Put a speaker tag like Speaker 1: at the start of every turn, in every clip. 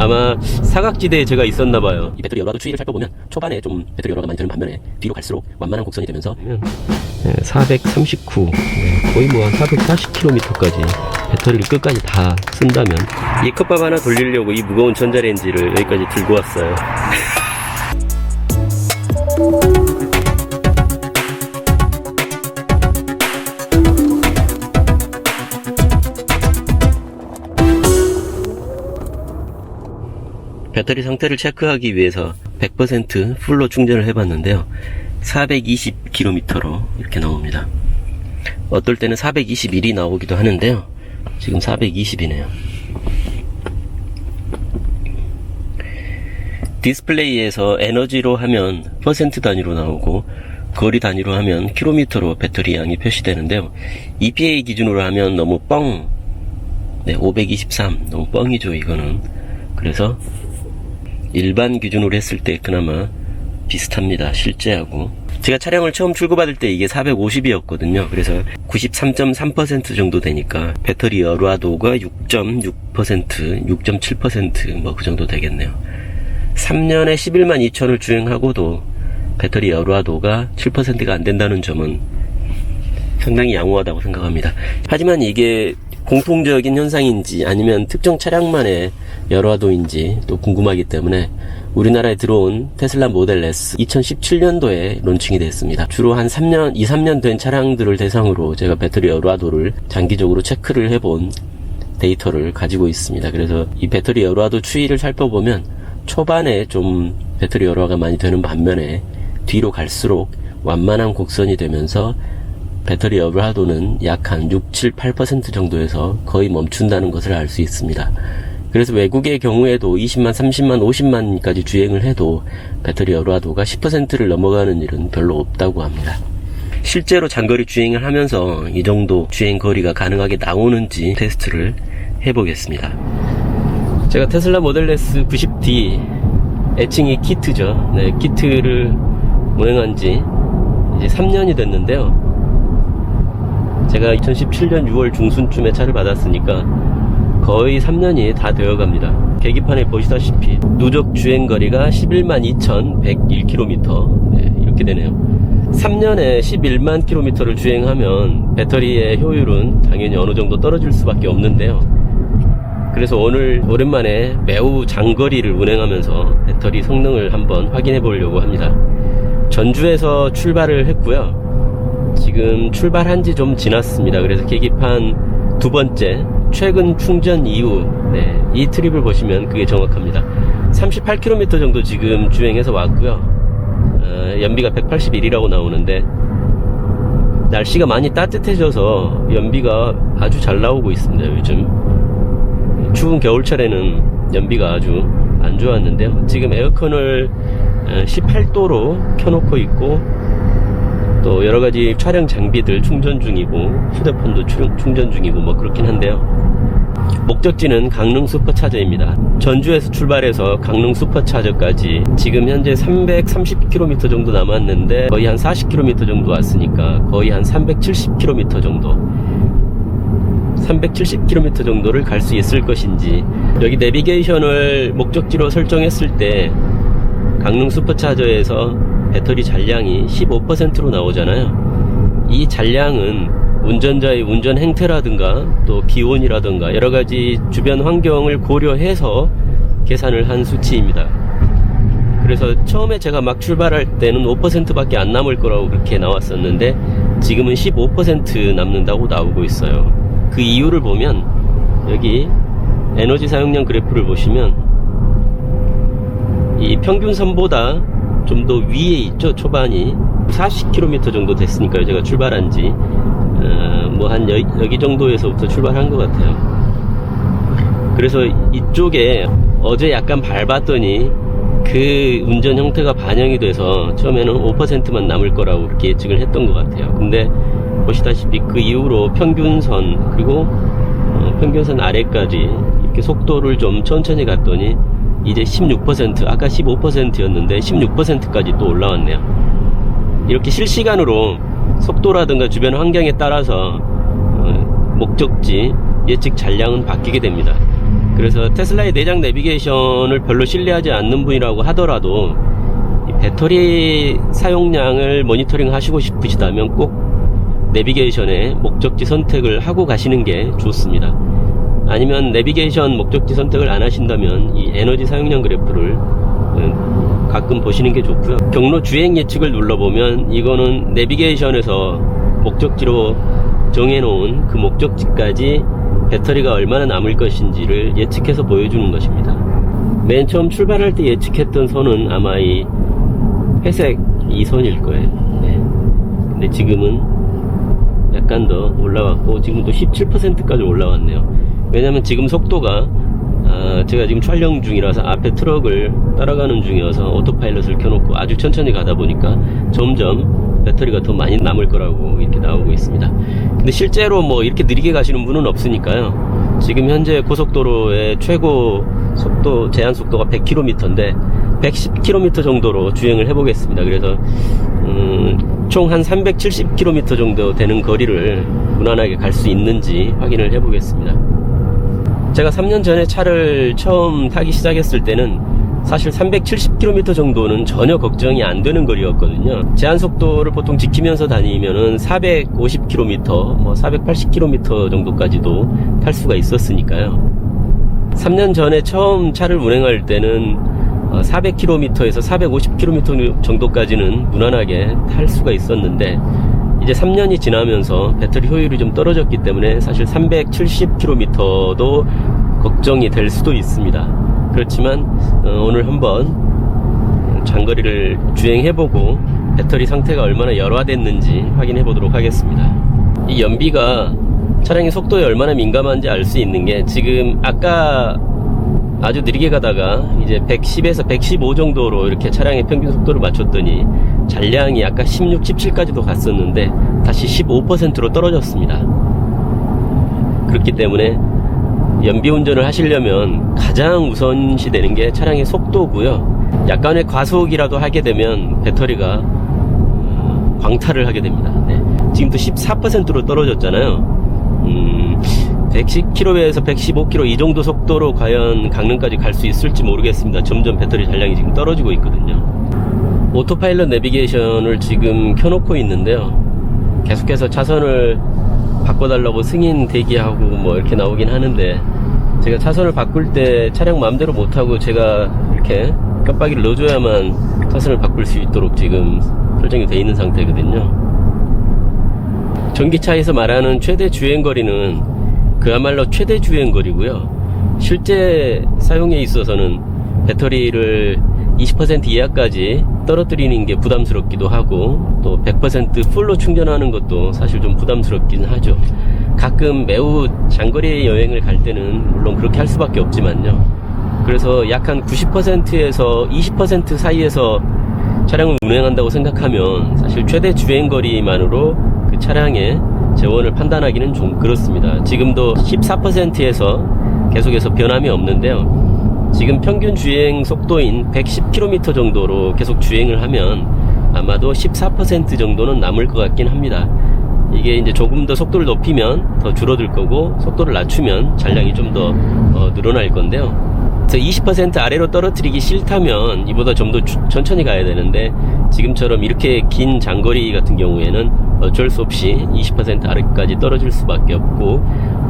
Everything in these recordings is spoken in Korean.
Speaker 1: 아마 사각지대에 제가 있었나 봐요. 이 배터리 열화도 추이를 살펴보면 초반에 좀 배터리 열화가 많이 드는 반면에 뒤로 갈수록 완만한 곡선이 되면서 439 거의 뭐 한 440km까지 배터리를 끝까지 다 쓴다면 이 컵밥 하나 돌리려고 이 무거운 전자레인지를 여기까지 들고 왔어요. 배터리 상태를 체크하기 위해서 100% 풀로 충전을 해봤는데요. 420km로 이렇게 나옵니다. 어떨 때는 421이 나오기도 하는데요. 지금 420이네요. 디스플레이에서 에너지로 하면 퍼센트 단위로 나오고 거리 단위로 하면 킬로미터로 배터리 양이 표시되는데요. EPA 기준으로 하면 너무 뻥. 네, 523. 너무 뻥이죠, 이거는. 그래서 일반 기준으로 했을 때 그나마 비슷합니다. 실제하고. 제가 차량을 처음 출고받을 때 이게 450이었거든요. 그래서 93.3% 정도 되니까 배터리 열화도가 6.6%, 6.7%뭐 그 정도 되겠네요. 3년에 11만 2천을 주행하고도 배터리 열화도가 7%가 안 된다는 점은 상당히 양호하다고 생각합니다. 하지만 이게 공통적인 현상인지 아니면 특정 차량만의 열화도인지 또 궁금하기 때문에 우리나라에 들어온 테슬라 모델 S 2017년도에 론칭이 됐습니다. 주로 한 3년, 2, 3년 된 차량들을 대상으로 제가 배터리 열화도를 장기적으로 체크를 해본 데이터를 가지고 있습니다. 그래서 이 배터리 열화도 추이를 살펴보면 초반에 좀 배터리 열화가 많이 되는 반면에 뒤로 갈수록 완만한 곡선이 되면서 배터리 열화도는 약 한 6, 7, 8% 정도에서 거의 멈춘다는 것을 알 수 있습니다. 그래서 외국의 경우에도 20만, 30만, 50만까지 주행을 해도 배터리 열화도가 10%를 넘어가는 일은 별로 없다고 합니다. 실제로 장거리 주행을 하면서 이 정도 주행 거리가 가능하게 나오는지 테스트를 해보겠습니다. 제가 테슬라 모델 S 90D 애칭이 키트죠. 네, 키트를 운행한 지 이제 3년이 됐는데요. 제가 2017년 6월 중순쯤에 차를 받았으니까 거의 3년이 다 되어 갑니다. 계기판에 보시다시피 누적 주행 거리가 11만 2,101km 네, 이렇게 되네요. 3년에 11만 km를 주행하면 배터리의 효율은 당연히 어느 정도 떨어질 수밖에 없는데요. 그래서 오늘 오랜만에 매우 장거리를 운행하면서 배터리 성능을 한번 확인해 보려고 합니다. 전주에서 출발을 했고요. 지금 출발한 지 좀 지났습니다. 그래서 계기판 두 번째 최근 충전 이후 네, 이 트립을 보시면 그게 정확합니다. 38km 정도 지금 주행해서 왔고요. 어, 연비가 181이라고 나오는데 날씨가 많이 따뜻해져서 연비가 아주 잘 나오고 있습니다. 요즘 추운 겨울철에는 연비가 아주 안 좋았는데요. 지금 에어컨을 18도로 켜놓고 있고 또 여러 가지 촬영 장비들 충전 중이고 휴대폰도 충, 충전 중이고 뭐 그렇긴 한데요. 목적지는 강릉 슈퍼차저입니다. 전주에서 출발해서 강릉 슈퍼차저까지 지금 현재 330km 정도 남았는데 거의 한 40km 정도 왔으니까 거의 한 370km 정도 370km 정도를 갈 수 있을 것인지 여기 내비게이션을 목적지로 설정했을 때 강릉 슈퍼차저에서 배터리 잔량이 15%로 나오잖아요. 이 잔량은 운전자의 운전 행태라든가 또 기온이라든가 여러 가지 주변 환경을 고려해서 계산을 한 수치입니다. 그래서 처음에 제가 막 출발할 때는 5%밖에 안 남을 거라고 그렇게 나왔었는데 지금은 15% 남는다고 나오고 있어요. 그 이유를 보면 여기 에너지 사용량 그래프를 보시면 이 평균선보다 좀 더 위에 있죠 초반이. 40km 정도 됐으니까요 제가 출발한 지. 어, 뭐한 여기 정도에서부터 출발한 것 같아요. 그래서 이쪽에 어제 약간 밟았더니 그 운전 형태가 반영이 돼서 처음에는 5%만 남을 거라고 그렇게 예측을 했던 것 같아요. 근데 보시다시피 그 이후로 평균선 그리고 어, 평균선 아래까지 이렇게 속도를 좀 천천히 갔더니 이제 16% 아까 15%였는데 16%까지 또 올라왔네요 이렇게 실시간으로 속도라든가 주변 환경에 따라서 어, 목적지 예측 잔량은 바뀌게 됩니다 그래서 테슬라의 내장 내비게이션을 별로 신뢰하지 않는 분이라고 하더라도 이 배터리 사용량을 모니터링 하시고 싶으시다면 꼭 내비게이션의 목적지 선택을 하고 가시는 게 좋습니다. 아니면 내비게이션 목적지 선택을 안 하신다면 이 에너지 사용량 그래프를 음, 가끔 보시는 게 좋고요. 경로 주행 예측을 눌러보면 이거는 내비게이션에서 목적지로 정해놓은 그 목적지까지 배터리가 얼마나 남을 것인지를 예측해서 보여주는 것입니다. 맨 처음 출발할 때 예측했던 선은 아마 이 회색 이 선일 거예요. 네. 근데 지금은 약간 더 올라왔고 지금 또 17%까지 올라왔네요. 왜냐면 지금 속도가 아, 제가 지금 촬영 중이라서 앞에 트럭을 따라가는 중이어서 오토파일럿을 켜놓고 아주 천천히 가다 보니까 점점 배터리가 더 많이 남을 거라고 이렇게 나오고 있습니다. 근데 실제로 뭐 이렇게 느리게 가시는 분은 없으니까요. 지금 현재 고속도로의 최고 속도 제한 속도가 100km인데 110km 정도로 주행을 해보겠습니다. 그래서 음, 총 한 370km 정도 되는 거리를 무난하게 갈 수 있는지 확인을 해보겠습니다. 제가 3년 전에 차를 처음 타기 시작했을 때는 사실 370km 정도는 전혀 걱정이 안 되는 거리였거든요. 제한 속도를 보통 지키면서 다니면은 450km, 뭐 480km 정도까지도 탈 수가 있었으니까요. 3년 전에 처음 차를 운행할 때는 400km에서 450km 정도까지는 무난하게 탈 수가 있었는데 이제 3년이 지나면서 배터리 효율이 좀 떨어졌기 때문에 사실 370km도 걱정이 될 수도 있습니다. 그렇지만 어, 오늘 한번 장거리를 주행해보고 배터리 상태가 얼마나 열화됐는지 확인해 보도록 하겠습니다. 이 연비가 차량의 속도에 얼마나 민감한지 알 수 있는 게 지금 아까 아주 느리게 가다가 이제 110에서 115 정도로 이렇게 차량의 평균 속도를 맞췄더니 잔량이 아까 16, 17까지도 갔었는데 다시 15%로 떨어졌습니다. 그렇기 때문에 연비 운전을 하시려면 가장 우선시 되는 게 차량의 속도고요. 약간의 과속이라도 하게 되면 배터리가 어, 광탈을 하게 됩니다. 네. 지금도 14%로 떨어졌잖아요. 음, 110km에서 115km 이 정도 속도로 과연 강릉까지 갈 수 있을지 모르겠습니다. 점점 배터리 잔량이 지금 떨어지고 있거든요. 오토파일럿 내비게이션을 지금 켜놓고 있는데요. 계속해서 차선을 바꿔달라고 승인 대기하고 뭐 이렇게 나오긴 하는데 제가 차선을 바꿀 때 차량 마음대로 못하고 제가 이렇게 깜빡이를 넣어줘야만 차선을 바꿀 수 있도록 지금 설정이 돼 있는 상태거든요. 전기차에서 말하는 최대 주행거리는 그야말로 최대 주행거리고요. 실제 사용에 있어서는 배터리를 20% 이하까지 떨어뜨리는 게 부담스럽기도 하고 또 100% 풀로 충전하는 것도 사실 좀 부담스럽긴 하죠. 가끔 매우 장거리 여행을 갈 때는 물론 그렇게 할 수밖에 없지만요. 그래서 약 한 90%에서 20% 사이에서 차량을 운행한다고 생각하면 사실 최대 주행거리만으로 그 차량의 재원을 판단하기는 좀 그렇습니다. 지금도 14%에서 계속해서 변함이 없는데요. 지금 평균 주행 속도인 110km 정도로 계속 주행을 하면 아마도 14% 정도는 남을 것 같긴 합니다. 이게 이제 조금 더 속도를 높이면 더 줄어들 거고 속도를 낮추면 잔량이 좀더 어, 늘어날 건데요. 그래서 20% 아래로 떨어뜨리기 싫다면 이보다 좀 더 천천히 가야 되는데 지금처럼 이렇게 긴 장거리 같은 경우에는 어쩔 수 없이 20% 아래까지 떨어질 수밖에 없고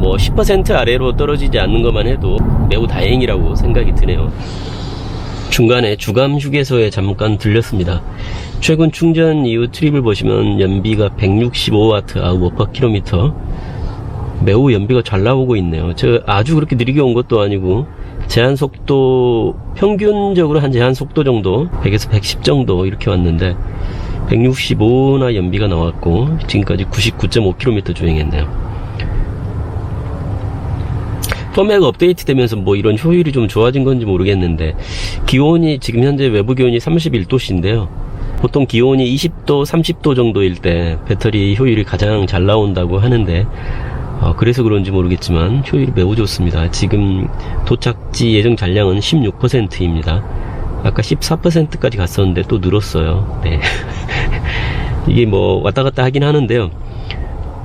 Speaker 1: 뭐 10% 아래로 떨어지지 않는 것만 해도 매우 다행이라고 생각이 드네요. 중간에 주감 휴게소에 잠깐 들렸습니다. 최근 충전 이후 트립을 보시면 연비가 165W 아우 5km 매우 연비가 잘 나오고 있네요. 저 아주 그렇게 느리게 온 것도 아니고 제한 속도 평균적으로 한 제한 속도 정도 100에서 110 정도 이렇게 왔는데 165나 연비가 나왔고 지금까지 99.5km 주행했네요. 펌웨어가 업데이트 되면서 뭐 이런 효율이 좀 좋아진 건지 모르겠는데 기온이 지금 현재 외부 기온이 31도씨인데요. 보통 기온이 20도, 30도 정도일 때 배터리 효율이 가장 잘 나온다고 하는데 어, 그래서 그런지 모르겠지만 효율이 매우 좋습니다. 지금 도착지 예정 잔량은 16%입니다. 아까 14%까지 갔었는데 또 늘었어요. 네. 이게 뭐 왔다 갔다 하긴 하는데요.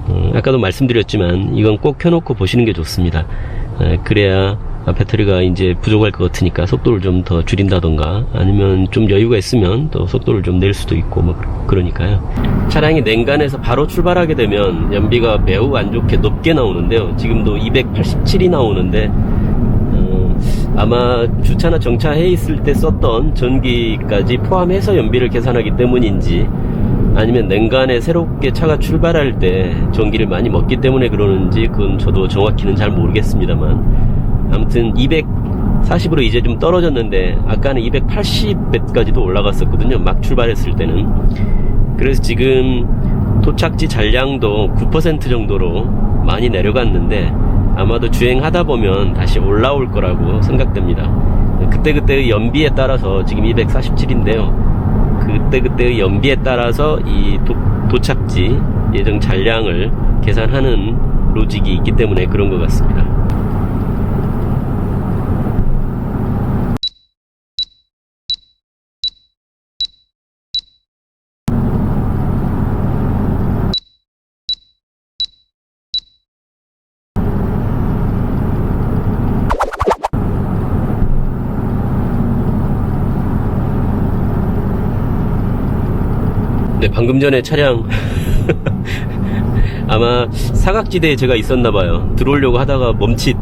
Speaker 1: 어, 아까도 말씀드렸지만 이건 꼭 켜놓고 보시는 게 좋습니다. 에, 그래야 아, 배터리가 이제 부족할 것 같으니까 속도를 좀 더 줄인다던가 아니면 좀 여유가 있으면 또 속도를 좀 낼 수도 있고 뭐 그러니까요. 차량이 냉간에서 바로 출발하게 되면 연비가 매우 안 좋게 높게 나오는데요. 지금도 287이 나오는데 어, 아마 주차나 정차해 있을 때 썼던 전기까지 포함해서 연비를 계산하기 때문인지 아니면 냉간에 새롭게 차가 출발할 때 전기를 많이 먹기 때문에 그러는지 그건 저도 정확히는 잘 모르겠습니다만 아무튼 240으로 이제 좀 떨어졌는데 아까는 280배까지도 올라갔었거든요. 막 출발했을 때는. 그래서 지금 도착지 잔량도 9% 정도로 많이 내려갔는데 아마도 주행하다 보면 다시 올라올 거라고 생각됩니다. 그때그때의 연비에 따라서 지금 247인데요. 그때그때의 연비에 따라서 이 도, 착지 예정 잔량을 계산하는 로직이 있기 때문에 그런 것 같습니다. 네, 방금 전에 차량 아마 사각지대에 제가 있었나봐요. 들어오려고 하다가 멈칫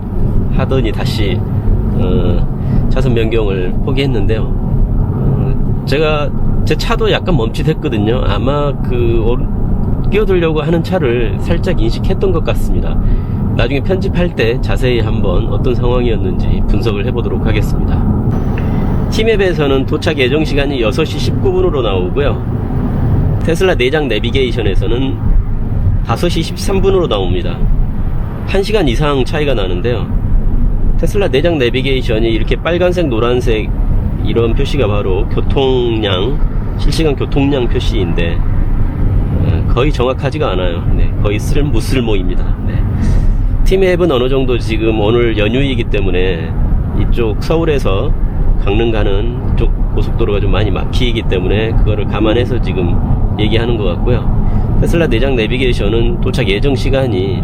Speaker 1: 하더니 다시 어, 차선 변경을 포기했는데요. 어, 제가 제 차도 약간 멈칫했거든요. 아마 그 어, 끼어들려고 하는 차를 살짝 인식했던 것 같습니다. 나중에 편집할 때 자세히 한번 어떤 상황이었는지 분석을 해보도록 하겠습니다. 티맵에서는 도착 예정 시간이 6시 19분으로 나오고요. 테슬라 내장 내비게이션에서는 5시 13분으로 나옵니다. 1시간 이상 차이가 나는데요. 테슬라 내장 내비게이션이 이렇게 빨간색, 노란색 이런 표시가 바로 교통량, 실시간 교통량 표시인데 어, 거의 정확하지가 않아요. 네, 거의 쓸 무쓸모입니다. 네. 팀앱은 어느 정도 지금 오늘 연휴이기 때문에 이쪽 서울에서 강릉 가는 쪽 고속도로가 좀 많이 막히기 때문에 그거를 감안해서 지금 얘기하는 것 같고요. 테슬라 내장 내비게이션은 도착 예정 시간이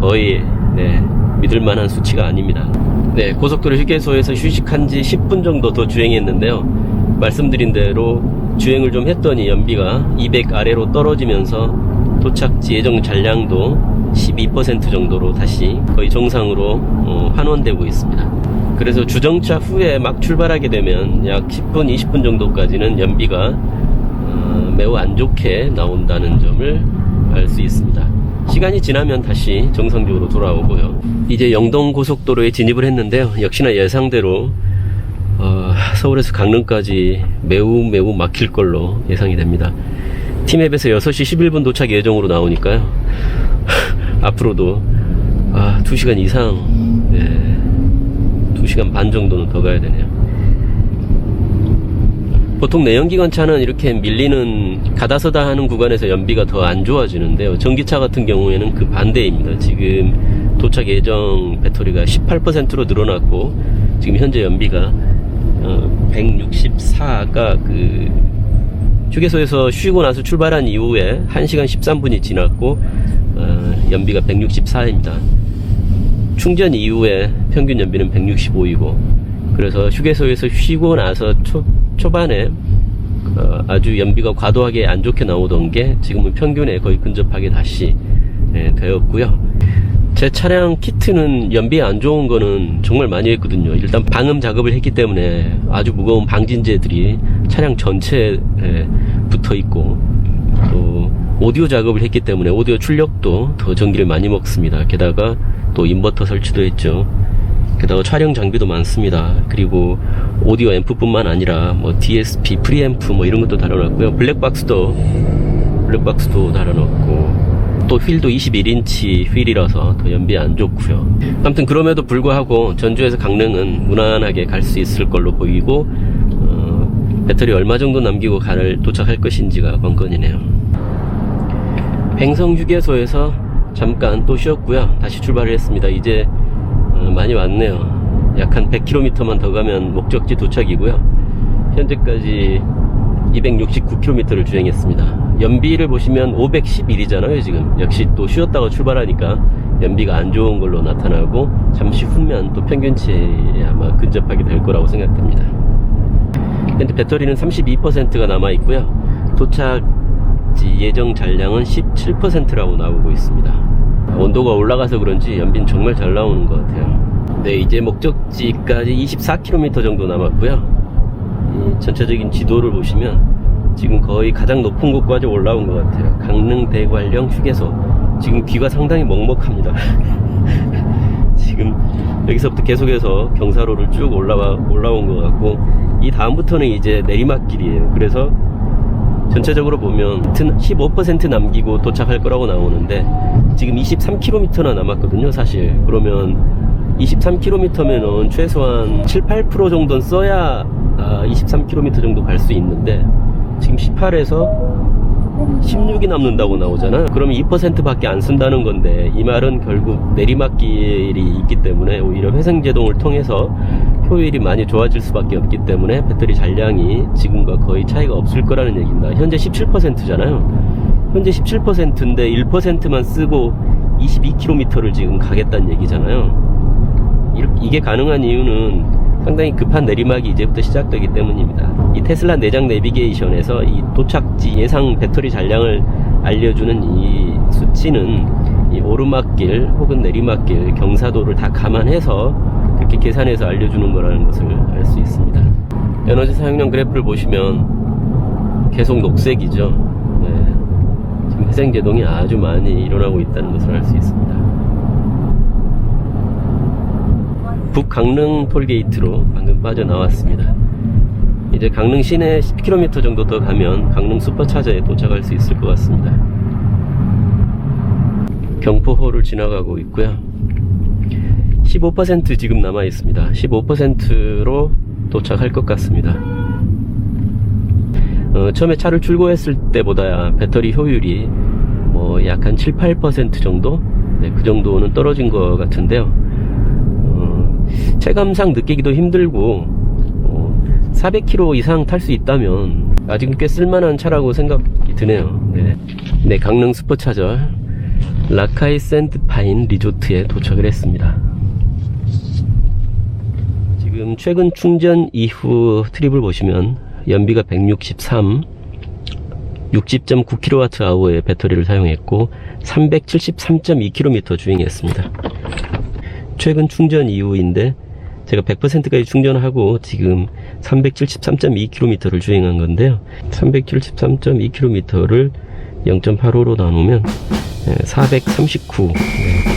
Speaker 1: 거의 네, 믿을 만한 수치가 아닙니다. 네, 고속도로 휴게소에서 휴식한 지 10분 정도 더 주행했는데요. 말씀드린 대로 주행을 좀 했더니 연비가 200 아래로 떨어지면서 도착지 예정 잔량도 12% 정도로 다시 거의 정상으로 어, 환원되고 있습니다. 그래서 주정차 후에 막 출발하게 되면 약 10분, 20분 정도까지는 연비가 어, 매우 안 좋게 나온다는 점을 알 수 있습니다. 시간이 지나면 다시 정상적으로 돌아오고요. 이제 영동 고속도로에 진입을 했는데요. 역시나 예상대로 어, 서울에서 강릉까지 매우 매우 막힐 걸로 예상이 됩니다. 티맵에서 6시 11분 도착 예정으로 나오니까요. 앞으로도 아, 2시간 이상 네, 2시간 반 정도는 더 가야 되네요. 보통 내연기관차는 이렇게 밀리는 가다서다 하는 구간에서 연비가 더 안 좋아지는데요. 전기차 같은 경우에는 그 반대입니다. 지금 도착 예정 배터리가 18%로 늘어났고 지금 현재 연비가 164가 그 휴게소에서 쉬고 나서 출발한 이후에 1시간 13분이 지났고 어, 연비가 164입니다. 충전 이후에 평균 연비는 165이고 그래서 휴게소에서 쉬고 나서 초, 초반에 어, 아주 연비가 과도하게 안 좋게 나오던 게 지금은 평균에 거의 근접하게 다시 예, 되었고요. 제 차량 키트는 연비 안 좋은 거는 정말 많이 했거든요. 일단 방음 작업을 했기 때문에 아주 무거운 방진제들이 차량 전체에 붙어 있고 또 오디오 작업을 했기 때문에 오디오 출력도 더 전기를 많이 먹습니다. 게다가 또 인버터 설치도 했죠. 게다가 촬영 장비도 많습니다. 그리고 오디오 앰프뿐만 아니라 뭐 DSP, 프리앰프 뭐 이런 것도 달아놨고요. 블랙박스도 블랙박스도 달아놨고 또 휠도 21인치 휠이라서 더 연비 안 좋고요. 아무튼 그럼에도 불구하고 전주에서 강릉은 무난하게 갈 수 있을 걸로 보이고 어, 배터리 얼마 정도 남기고 갈 도착할 것인지가 관건이네요. 횡성 휴게소에서 잠깐 또 쉬었고요. 다시 출발을 했습니다. 이제 어, 많이 왔네요. 약 한 100km만 더 가면 목적지 도착이고요. 현재까지 269km를 주행했습니다. 연비를 보시면 511이잖아요, 지금. 역시 또 쉬었다가 출발하니까 연비가 안 좋은 걸로 나타나고 잠시 후면 또 평균치에 아마 근접하게 될 거라고 생각됩니다. 현재 배터리는 32%가 남아 있고요. 도착지 예정 잔량은 17%라고 나오고 있습니다. 온도가 올라가서 그런지 연비는 정말 잘 나오는 것 같아요. 네, 이제 목적지까지 24km 정도 남았고요. 이 전체적인 지도를 보시면 지금 거의 가장 높은 곳까지 올라온 것 같아요. 강릉 대관령 휴게소. 지금 귀가 상당히 먹먹합니다. 지금 여기서부터 계속해서 경사로를 쭉 올라와 올라온 것 같고 이 다음부터는 이제 내리막길이에요. 그래서 전체적으로 보면 15% 남기고 도착할 거라고 나오는데 지금 23km나 남았거든요, 사실. 그러면 23km면은 최소한 7, 8% 정도는 써야 아, 23km 정도 갈 수 있는데 지금 18에서 16이 남는다고 나오잖아. 그러면 2%밖에 안 쓴다는 건데 이 말은 결국 내리막길이 있기 때문에 오히려 회생제동을 통해서 효율이 많이 좋아질 수밖에 없기 때문에 배터리 잔량이 지금과 거의 차이가 없을 거라는 얘기입니다. 현재 17%잖아요. 현재 17%인데 1%만 쓰고 22km를 지금 가겠다는 얘기잖아요. 이게 가능한 이유는 상당히 급한 내리막이 이제부터 시작되기 때문입니다. 이 테슬라 내장 내비게이션에서 이 도착지 예상 배터리 잔량을 알려주는 이 수치는 이 오르막길 혹은 내리막길 경사도를 다 감안해서 그렇게 계산해서 알려주는 거라는 것을 알 수 있습니다. 에너지 사용량 그래프를 보시면 계속 녹색이죠. 네. 지금 회생제동이 아주 많이 일어나고 있다는 것을 알 수 있습니다. 북강릉 톨게이트로 방금 빠져나왔습니다. 이제 강릉 시내 10km 정도 더 가면 강릉 슈퍼차저에 도착할 수 있을 것 같습니다. 경포호를 지나가고 있고요. 15% 지금 남아 있습니다. 15%로 도착할 것 같습니다. 어, 처음에 차를 출고했을 때보다 배터리 효율이 뭐 약 한 7, 8% 정도? 네, 그 정도는 떨어진 것 같은데요. 어, 체감상 느끼기도 힘들고 어, 400km 이상 탈 수 있다면 아직은 꽤 쓸만한 차라고 생각이 드네요. 네, 네 강릉 슈퍼차저 라카이 샌드파인 리조트에 도착을 했습니다. 최근 충전 이후 트립을 보시면 연비가 163, 60.9kWh의 배터리를 사용했고 373.2km 주행했습니다. 최근 충전 이후인데 제가 100%까지 충전하고 지금 373.2km를 주행한 건데요. 373.2km를 0.85로 나누면 439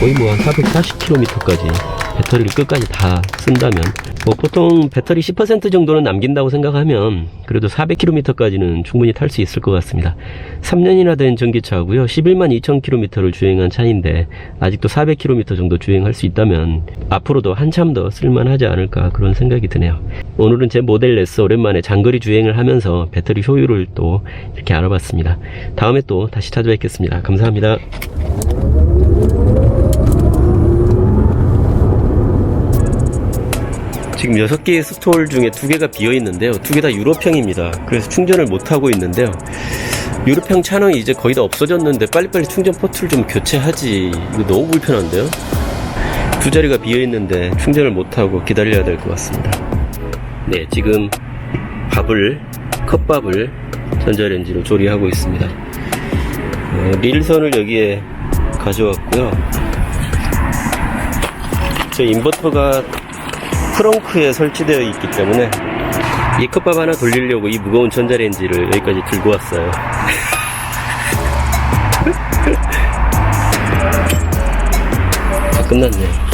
Speaker 1: 거의 뭐 한 440km까지 배터리를 끝까지 다 쓴다면 뭐 보통 배터리 10% 정도는 남긴다고 생각하면 그래도 400km까지는 충분히 탈 수 있을 것 같습니다. 3년이나 된 전기차고요. 11만 2천 km를 주행한 차인데 아직도 400km 정도 주행할 수 있다면 앞으로도 한참 더 쓸만하지 않을까 그런 생각이 드네요. 오늘은 제 모델 S 오랜만에 장거리 주행을 하면서 배터리 효율을 또 이렇게 알아봤습니다. 다음에 또 다시 찾아뵙겠습니다. 감사합니다 지금 6개의 스톨 중에 2개가 비어 있는데요. 2개 다 유로평입니다. 그래서 충전을 못 하고 있는데요. 유로평 차는 이제 거의 다 없어졌는데 빨리빨리 충전 포트를 좀 교체하지. 이거 너무 불편한데요. 두 자리가 비어 있는데 충전을 못 하고 기다려야 될 것 같습니다. 네, 지금 밥을 컵밥을 전자레인지로 조리하고 있습니다. 어, 릴선을 여기에 가져왔고요. 저 인버터가 트렁크에 설치되어 있기 때문에 이 컵밥 하나 돌리려고 이 무거운 전자레인지를 여기까지 들고 왔어요. 다 끝났네.